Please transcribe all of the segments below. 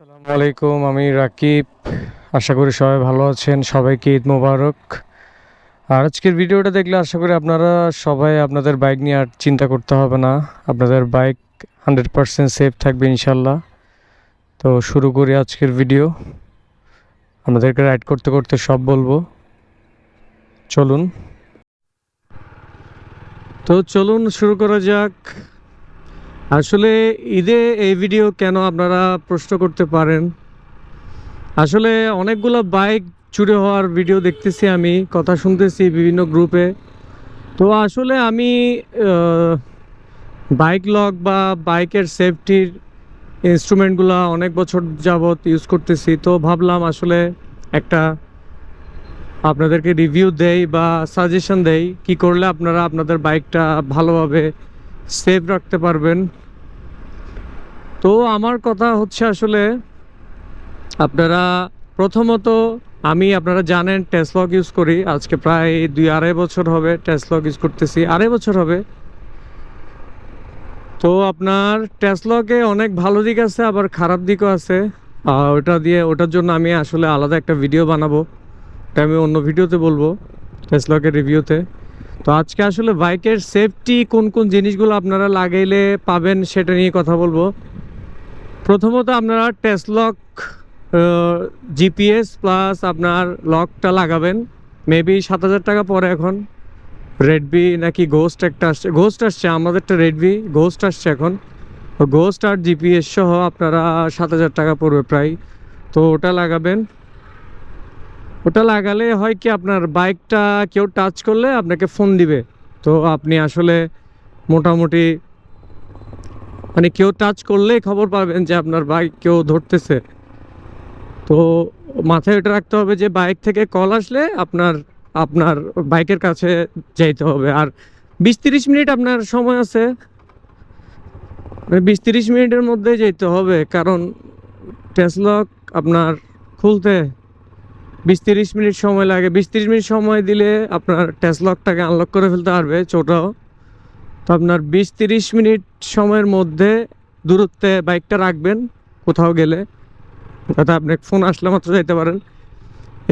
আসসালামু আলাইকুম, আমি রাকিব। আশা করি সবাই ভালো আছেন। সবাইকে ঈদ মোবারক। আর আজকের ভিডিওটা দেখলে আশা করি আপনারা সবাই আপনাদের বাইক নিয়ে আর চিন্তা করতে হবে না। আপনাদের বাইক হান্ড্রেড পারসেন্ট সেফ থাকবে ইনশাল্লাহ। তো শুরু করি আজকের ভিডিও। আপনাদেরকে রাইড করতে করতে সব বলব। চলুন। তো চলুন, শুরু করা যাক। আসলে ঈদে এই ভিডিও কেন আপনারা প্রশ্ন করতে পারেন? আসলে অনেকগুলো বাইক চুরি হওয়ার ভিডিও দেখতেছি আমি, কথা শুনতেছি বিভিন্ন গ্রুপে তো আসলে আমি বাইক লক বা বাইকের সেফটির ইনস্ট্রুমেন্টগুলো অনেক বছর যাবৎ ইউজ করতেছি। তো ভাবলাম আসলে একটা আপনাদেরকে রিভিউ দেই বা সাজেশন দেই, কি করলে আপনারা আপনাদের বাইকটা ভালোভাবে সেভ রাখতে পারবেন। তো আমার কথা হচ্ছে আসলে আপনারা প্রথমত আমি, আপনারা জানেন টেসলক ইউজ করি। আজকে প্রায় দুই আড়াই বছর হবে টেসলক ইউজ করতেছি। আড়াই বছর হবে। তো আপনার টেসলকে অনেক ভালো দিক আছে, আবার খারাপ দিকও আছে। ওটা দিয়ে, ওটার জন্য আমি আসলে আলাদা একটা ভিডিও বানাবো। এটা আমি অন্য ভিডিওতে বলব টেসলকের রিভিউতে তো আজকে আসলে বাইকের সেফটি কোন কোন জিনিসগুলো আপনারা লাগাইলে পাবেন সেটা নিয়ে কথা বলব। প্রথমত আপনারা টেসলক জিপিএস প্লাস আপনার লকটা লাগাবেন। মেবি সাত হাজার টাকা পরে এখন। রেডবি নাকি গোস্ট একটা আসছে। গোস্ট আসছে, আমাদেরটা রেডবি গোস্ট আসছে এখন। গোস্ট আর জিপিএস সহ আপনারা সাত হাজার টাকা পড়বে প্রায়। তো ওটা লাগাবেন। ওটা লাগালে হয় কি, আপনার বাইকটা কেউ টাচ করলে আপনাকে ফোন দিবে। তো আপনি আসলে মোটামুটি মানে কেউ টাচ করলেই খবর পাবেন যে আপনার বাইক কেউ ধরতেছে। তো মাথায় এটা রাখতে হবে যে বাইক থেকে কল আসলে আপনার আপনার বাইকের কাছে যাইতে হবে। আর বিশ তিরিশ মিনিট আপনার সময় আছে। মানে বিশ তিরিশ মিনিটের মধ্যে যেতে হবে, কারণ টেসলক আপনার খুলতে বিশ তিরিশ মিনিট সময় লাগে। বিশ তিরিশ মিনিট সময় দিলে আপনার টেসলকটাকে আনলক করে ফেলতে পারবে ছোটাও তো আপনার বিশ তিরিশ মিনিট সময়ের মধ্যে দূরত্বে বাইকটা রাখবেন কোথাও গেলে। যাতে আপনি ফোন আসলে মাত্র যেতে পারেন।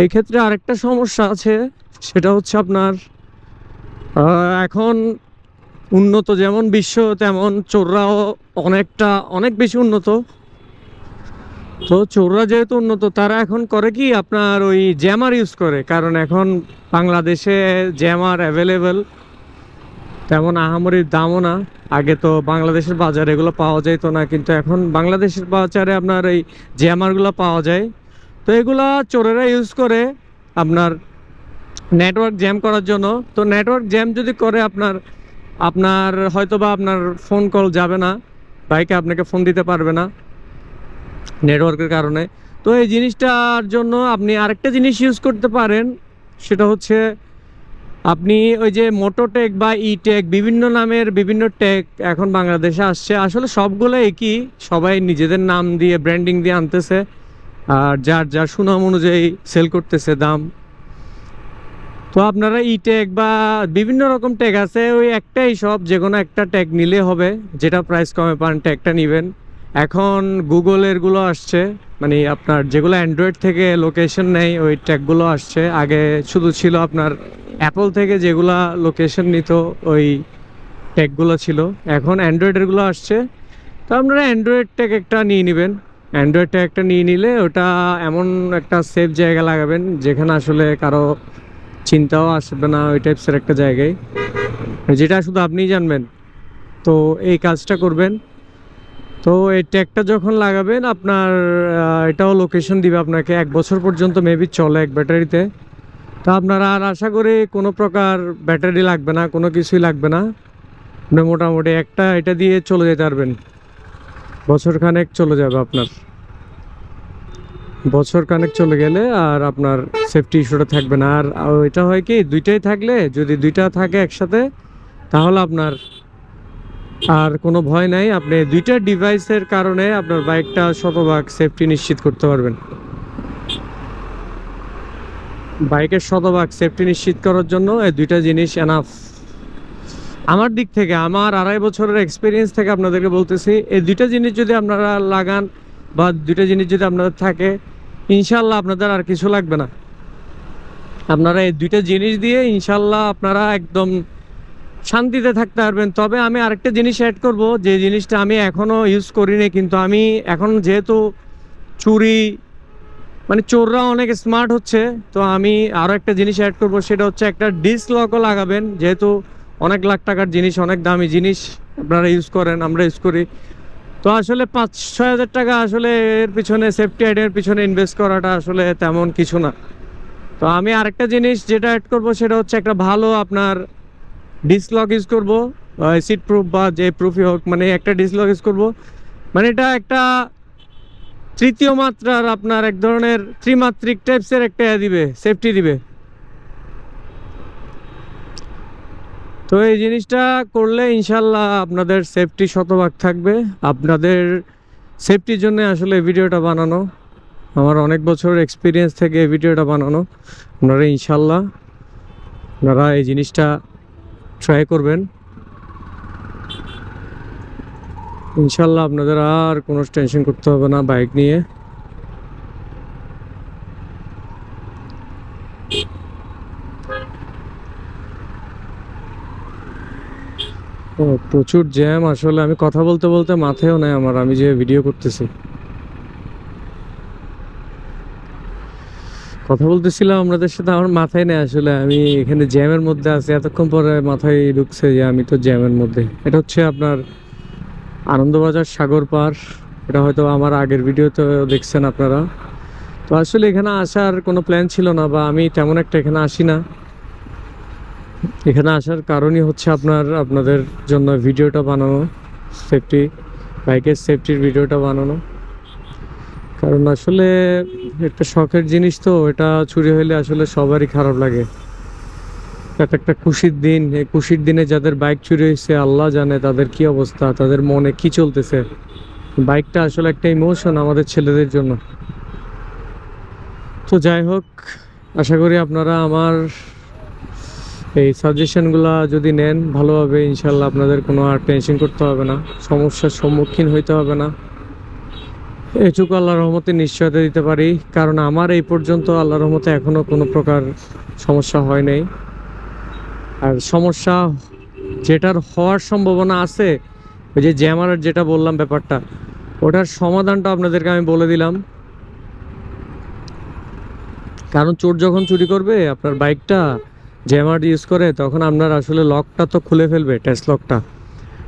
এই ক্ষেত্রে আরেকটা সমস্যা আছে, সেটা হচ্ছে আপনার এখন উন্নত যেমন বিশ্ব, তেমন চোররাও অনেকটা, অনেক বেশি উন্নত। তো চোররা যেহেতু উন্নত, তারা এখন করে কি আপনার ওই জ্যামার ইউজ করে। কারণ এখন বাংলাদেশে জ্যামার অ্যাভেলেবেল তেমন আহামরির দামও না। আগে তো বাংলাদেশের বাজারে এগুলো পাওয়া যাইতো না, কিন্তু এখন বাংলাদেশের বাজারে আপনার এই জ্যামারগুলো পাওয়া যায়। তো এগুলা চোরেরা ইউজ করে আপনার নেটওয়ার্ক জ্যাম করার জন্য। তো নেটওয়ার্ক জ্যাম যদি করে আপনার আপনার হয়তো বা আপনার ফোন কল যাবে না বাইকে আপনাকে ফোন দিতে পারবে না নেটওয়ার্কের কারণে। তো এই জিনিসটার জন্য আপনি আরেকটা জিনিস ইউজ করতে পারেন, সেটা হচ্ছে আপনি ওই যে মোটোটেক বা ই টেক বিভিন্ন নামের বিভিন্ন টেক এখন বাংলাদেশে আসছে। আসলে সবগুলো একই, সবাই নিজেদের নাম দিয়ে ব্র্যান্ডিং দিয়ে আনতেছে। আর যার যার সুনাম অনুযায়ী সেল করতেছে দাম। তো আপনারা ই টেক বা বিভিন্ন রকম ট্যাগ আছে, ওই একটাই সব যে কোনো একটা ট্যাগ নিলে হবে, যেটা প্রাইস কমে পান ট্যাগটা নেবেন। এখন গুগলেরগুলো আসছে মানে আপনার যেগুলো অ্যান্ড্রয়েড থেকে লোকেশন নেই, ওই ট্যাগগুলো আসছে। আগে শুধু ছিল আপনার অ্যাপল থেকে যেগুলা লোকেশন নিত, ওই ট্যাগগুলো ছিল। এখন অ্যান্ড্রয়েডেরগুলো আসছে। তো আপনারা অ্যান্ড্রয়েড ট্যাগ একটা নিয়ে নেবেন। অ্যান্ড্রয়েড ট্যাগ একটা নিয়ে নিলে ওটা এমন একটা সেফ জায়গা লাগাবেন, যেখানে আসলে কারও চিন্তাও আসবে না, ওই টাইপসের একটা জায়গায়। যেটা শুধু আপনিই জানবেন। তো এই কাজটা করবেন। তো এই ট্যাগটা যখন লাগাবেন, আপনার এটাও লোকেশন দিবে আপনাকে এক বছর পর্যন্ত মেবি চলে এক ব্যাটারিতে। তো আপনারা আর আশা করি কোনো প্রকার ব্যাটারি লাগবে না, কোনো কিছুই লাগবে না। আপনি মোটামুটি একটা এটা দিয়ে চলে যেতে পারবেন। বছর খানেক চলে যাবে আপনার। বছর খানেক চলে গেলে আর আপনার সেফটি ইস্যুটা থাকবে না। আর এটা হয় কি, দুইটাই থাকলে, যদি দুইটা থাকে একসাথে, তাহলে আপনার আর কোনো ভয় নাই, আপনি দুইটা ডিভাইসের কারণে আপনার বাইকটা শতভাগ সেফটি নিশ্চিত করতে পারবেন। বাইকের শতভাগ সেফটি নিশ্চিত করার জন্য এই দুইটা জিনিস এনাফ আমার দিক থেকে, আমার আড়াই বছরের এক্সপিরিয়েন্স থেকে আপনাদেরকে বলতেছি, এই দুইটা জিনিস যদি আপনারা লাগান বা দুইটা জিনিস যদি আপনাদের থাকে ইনশাল্লাহ আপনাদের আর কিছু লাগবে না। আপনারা এই দুইটা জিনিস দিয়ে ইনশাল্লাহ আপনারা একদম শান্তিতে থাকতে পারবেন। তবে আমি আরেকটা জিনিস অ্যাড করব, যে জিনিসটা আমি এখনও ইউজ করিনি, কিন্তু আমি এখন যেহেতু চুরি মানে চোররা অনেক স্মার্ট হচ্ছে, তো আমি আরও একটা জিনিস অ্যাড করব, সেটা হচ্ছে একটা ডিস লকও লাগাবেন। যেহেতু অনেক লাখ টাকার জিনিস, অনেক দামি জিনিস আপনারা ইউজ করেন, আমরা ইউজ করি। তো আসলে পাঁচ ছয় হাজার টাকা আসলে এর পিছনে সেফটি আইডের পিছনে ইনভেস্ট করাটা আসলে তেমন কিছু না। তো আমি আরেকটা জিনিস যেটা অ্যাড করব, সেটা হচ্ছে একটা ভালো আপনার ডিসলক ইউজ করব সিট প্রুফ বা যে প্রুফই হোক মানে একটা ডিসলক ইউজ করব। মানে এটা একটা তৃতীয় মাত্রার আপনার এক ধরনের ত্রিমাত্রিক টাইপসের একটা ইয়ে দিবে সেফটি দিবে। তো এই জিনিসটা করলে ইনশাল্লাহ আপনাদের সেফটি শতভাগ থাকবে। আপনাদের সেফটির জন্য আসলে ভিডিওটা বানানো, আমার অনেক বছরের এক্সপিরিয়েন্স থেকে ভিডিওটা বানানো। আপনারা ইনশাল্লাহ আপনারা এই জিনিসটা ট্রাই করবেন। ইনশাল্লাহ আপনাদের আর কোনো টেনশন করতে হবে না বাইক নিয়ে। ও, প্রচুর জ্যাম আসলে। আমি কথা বলতে বলতে মাথায়ও নেই আমার, আমি যে ভিডিও করতেছি। কথা বলতেছিলাম আপনাদের সাথে, আমার মাথায় নেই আসলে। আমি এখানে জ্যামের মধ্যে আছি, এতক্ষণ পরে মাথায় ঢুকছে যে আমি তো জ্যামের মধ্যে। এটা হচ্ছে আপনার আনন্দবাজার সাগর পার। এটা হয়তো আমার আগের ভিডিওতে দেখছেন আপনারা। তো আসলে এখানে আসার কোনো প্ল্যান ছিল না বা আমি তেমন একটা এখানে আসি না। এখানে আসার কারণই হচ্ছে আপনার, আপনাদের জন্য ভিডিওটা বানানো সেফটি বাইকের সেফটির ভিডিওটা বানানো। কারণ আসলে একটা শখের জিনিস তো, এটা চুরি হলে আসলে সবারই খারাপ লাগে। এটা একটা খুশির দিন, এই খুশির দিনে যাদের বাইক চুরি হয়েছে আল্লাহ জানে তাদের কি অবস্থা, তাদের মনে কি চলতেছে। বাইকটা আসলে একটা ইমোশন আমাদের ছেলেদের জন্য। তো যাই হোক, আশা করি আপনারা আমার এই সাজেশনগুলো যদি নেন, ভালোভাবে ইনশাল্লাহ আপনাদের কোনো আর টেনশন করতে হবে না। সমস্যার সম্মুখীন হইতে হবে না। এটুকু আল্লাহ রহমতে নিশ্চয়তা দিতে পারি। কারণ আমার এই পর্যন্ত আল্লাহ রহমতে এখনও কোনো প্রকার সমস্যা হয় নাই। আর সমস্যা যেটার হওয়ার সম্ভাবনা আছে, ওই যে জ্যামারের যেটা বললাম ব্যাপারটা, ওটার সমাধানটা আপনাদেরকে আমি বলে দিলাম। কারণ চোর যখন চুরি করবে, আপনার বাইকটা জ্যামার ইউজ করে, তখন আপনার আসলে লকটা তো খুলে ফেলবে টেস্ট লকটা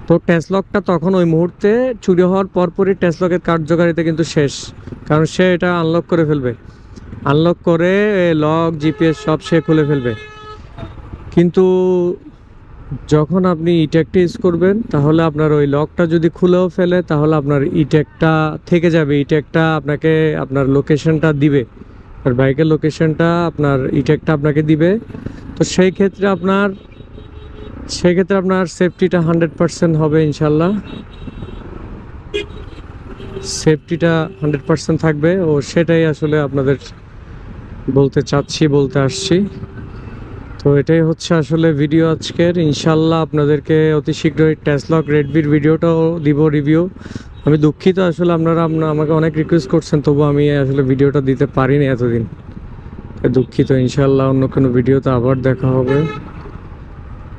তো টেস্ট লকটা তখন ওই মুহূর্তে চুরি হওয়ার পরপরই টেস্ট লকের কার্যকারিতা কিন্তু শেষ। কারণ সে এটা আনলক করে ফেলবে। আনলক করে লক জিপিএস সব সে খুলে ফেলবে। কিন্তু যখন আপনি ইটেকটা ইউজ করবেন, তাহলে আপনার ওই লকটা যদি খুলেও ফেলে, তাহলে আপনার ইটেকটা থেকে যাবে। ইটেকটা আপনাকে আপনার লোকেশনটা দিবে। আর বাইকের লোকেশনটা আপনার ইটেকটা আপনাকে দিবে। তো সেই ক্ষেত্রে আপনার সেই ক্ষেত্রে আপনার সেফটিটা হান্ড্রেড পার্সেন্ট হবে ইনশাল্লাহ। সেফটিটা হান্ড্রেড পার্সেন্ট থাকবে ও সেটাই আসলে আপনাদের বলতে চাচ্ছি, বলতে আসছি। তো এটাই হচ্ছে আসলে ভিডিও আজকের। ইনশাল্লাহ আপনাদেরকে অতি শীঘ্রই টেসলক রেডবির ভিডিওটাও দিব রিভিউ আমি দুঃখিত আসলে আপনারা আপনার আমাকে অনেক রিকোয়েস্ট করছেন, তবু আমি আসলে ভিডিওটা দিতে পারিনি এতদিন। দুঃখিত, ইনশাল্লাহ অন্য কোনো ভিডিওতে আবার দেখা হবে।